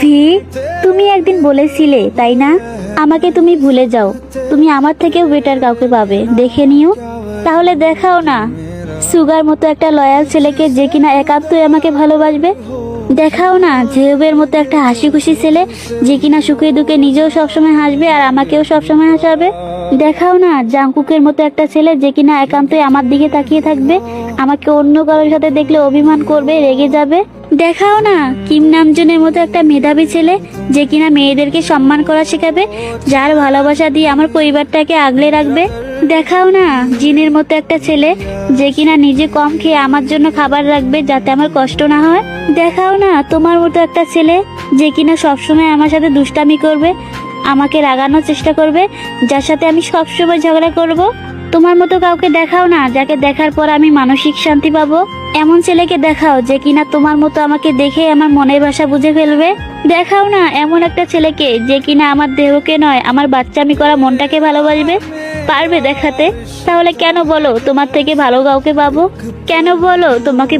V তুমি একদিন বলেছিলে, তাই না? আমাকে তুমি ভুলে যাও। তুমি আমার থেকেও বেটার কাউকে পাবে। দেখে নিও। তাহলে দেখাও না। সুগার মতো একটা লয়াল ছেলেকে যে কিনা একান্তই আমাকে ভালোবাসবে। দেখাও না, জেহবের মতো একটা হাসি খুশি ছেলে যে কিনা সুখে দুঃখে নিজেও সবসময় হাসবে আর আমাকেও সবসময় হাসাবে। দেখাও না, জাংকুকের মতো একটা ছেলে যে কিনা একান্তই আমার দিকে তাকিয়ে থাকবে। আমাকে অন্য কারোর সাথে দেখলে অভিমান করবে, রেগে যাবে। দেখাও না, কিম নামজনের মতো একটা মেধাবী ছেলে যে কিনা মেয়েদেরকে সম্মান করা শেখাবে, যার ভালোবাসা দিয়ে আমার পরিবারটাকে আগলে রাখবে। দেখাও না, জিনের মতো একটা ছেলে যে কিনা নিজে কম খেয়ে আমার জন্য খাবার রাখবে যাতে আমার কষ্ট না হয়। দেখাও না, তোমার মতো একটা ছেলে যে কিনা সবসময় আমার সাথে দুষ্টামি করবে, আমাকে রাগানোর চেষ্টা করবে, যার সাথে আমি সবসময় ঝগড়া করব। তোমার মতো কাউকে দেখাও না, যাকে দেখার পর আমি মানসিক শান্তি পাবো। এমন ছেলেকে দেখাও যে কিনা তোমার মতো আমাকে দেখে আমার মনের ভাষা বুঝে ফেলবে। দেখাও না এমন একটা ছেলেকে যে কিনা আমার দেহকে নয়, আমার বাচ্চামি করা মনটাকে ভালোবাসবে। পারবে দেখাতে? তাহলে কেন বলো তোমার থেকে ভালো কাউকে পাবো? কেন বলো তোমাকে